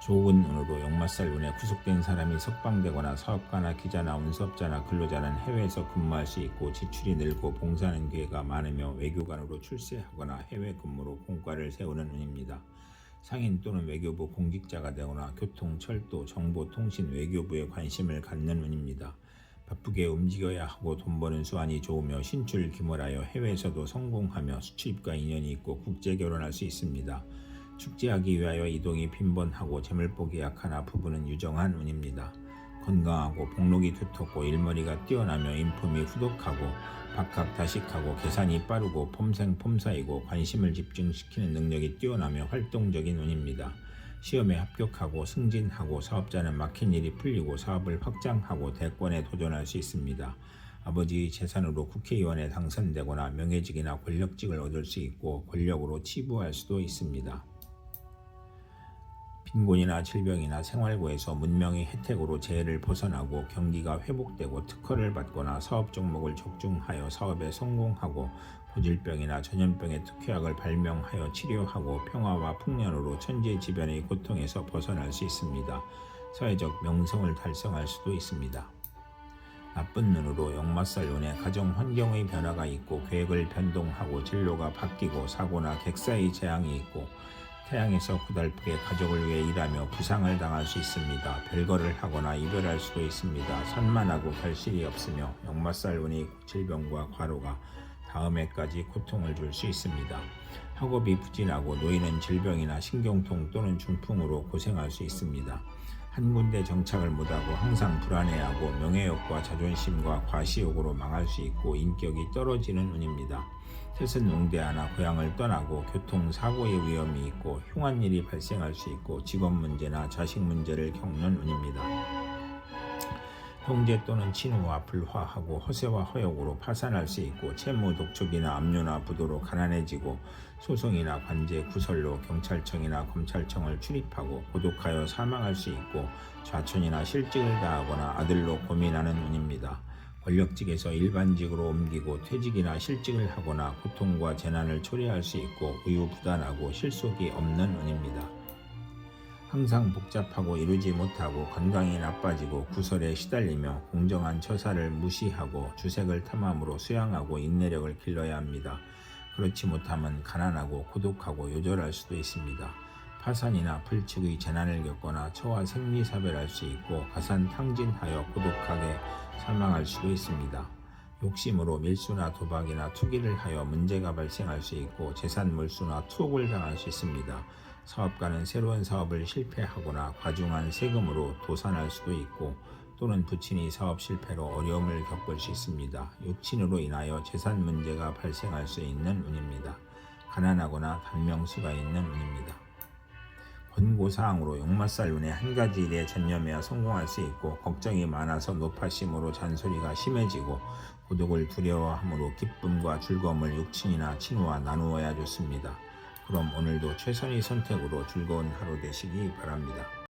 좋은 운으로 역마살 운에 구속된 사람이 석방되거나 사업가나 기자나 운수업자나 근로자는 해외에서 근무할 수 있고 지출이 늘고 봉사하는 기회가 많으며 외교관으로 출세하거나 해외 근무로 공과를 세우는 운입니다. 상인 또는 외교부 공직자가 되거나 교통, 철도, 정보, 통신, 외교부에 관심을 갖는 운입니다. 바쁘게 움직여야 하고 돈 버는 수완이 좋으며 신출 귀몰하여 해외에서도 성공하며 수출입과 인연이 있고 국제 결혼할 수 있습니다. 축제하기 위하여 이동이 빈번하고 재물복이 약하나 부부는 유정한 운입니다. 건강하고 복록이 두텁고 일머리가 뛰어나며 인품이 후덕하고 박학다식하고 계산이 빠르고 폼생폼사이고 관심을 집중시키는 능력이 뛰어나며 활동적인 운입니다. 시험에 합격하고 승진하고 사업자는 막힌 일이 풀리고 사업을 확장하고 대권에 도전할 수 있습니다. 아버지의 재산으로 국회의원에 당선되거나 명예직이나 권력직을 얻을 수 있고 권력으로 치부할 수도 있습니다. 빈곤이나 질병이나 생활고에서 문명의 혜택으로 재해를 벗어나고 경기가 회복되고 특허를 받거나 사업 종목을 적중하여 사업에 성공하고 고질병이나 전염병의 특효약을 발명하여 치료하고 평화와 풍년으로 천재지변의 고통에서 벗어날 수 있습니다. 사회적 명성을 달성할 수도 있습니다. 나쁜 눈으로 역마살 눈에 가정 환경의 변화가 있고 계획을 변동하고 진로가 바뀌고 사고나 객사의 재앙이 있고 태양에서 고달프게 가족을 위해 일하며 부상을 당할 수 있습니다. 별거를 하거나 이별할 수도 있습니다. 산만하고 결실이 없으며 역마살 운이 질병과 과로가 다음 해까지 고통을 줄 수 있습니다. 학업이 부진하고 노인은 질병이나 신경통 또는 중풍으로 고생할 수 있습니다. 한 군데 정착을 못하고 항상 불안해하고 명예욕과 자존심과 과시욕으로 망할 수 있고 인격이 떨어지는 운입니다. 뜻은 농대하나 고향을 떠나고 교통사고의 위험이 있고 흉한 일이 발생할 수 있고 직업 문제나 자식 문제를 겪는 운입니다. 형제 또는 친우와 불화하고 허세와 허욕으로 파산할 수 있고 채무 독촉이나 압류나 부도로 가난해지고 소송이나 관제 구설로 경찰청이나 검찰청을 출입하고 고독하여 사망할 수 있고 좌천이나 실직을 당하거나 아들로 고민하는 운입니다. 권력직에서 일반직으로 옮기고 퇴직이나 실직을 하거나 고통과 재난을 초래할 수 있고 우유부단하고 실속이 없는 운입니다. 항상 복잡하고 이루지 못하고 건강이 나빠지고 구설에 시달리며 공정한 처사를 무시하고 주색을 탐함으로 수양하고 인내력을 길러야 합니다. 그렇지 못하면 가난하고 고독하고 요절할 수도 있습니다. 파산이나 불측의 재난을 겪거나 처와 생리사별할 수 있고 가산 탕진하여 고독하게 사망할 수도 있습니다. 욕심으로 밀수나 도박이나 투기를 하여 문제가 발생할 수 있고 재산 몰수나 투옥을 당할 수 있습니다. 사업가는 새로운 사업을 실패하거나 과중한 세금으로 도산할 수도 있고 또는 부친이 사업 실패로 어려움을 겪을 수 있습니다. 육친으로 인하여 재산 문제가 발생할 수 있는 운입니다. 가난하거나 단명수가 있는 운입니다. 권고사항으로 운에 한 가지 일에 전념해야 성공할 수 있고 걱정이 많아서 노파심으로 잔소리가 심해지고 고독을 두려워함으로 기쁨과 즐거움을 육친이나 친구와 나누어야 좋습니다. 그럼 오늘도 최선의 선택으로 즐거운 하루 되시기 바랍니다.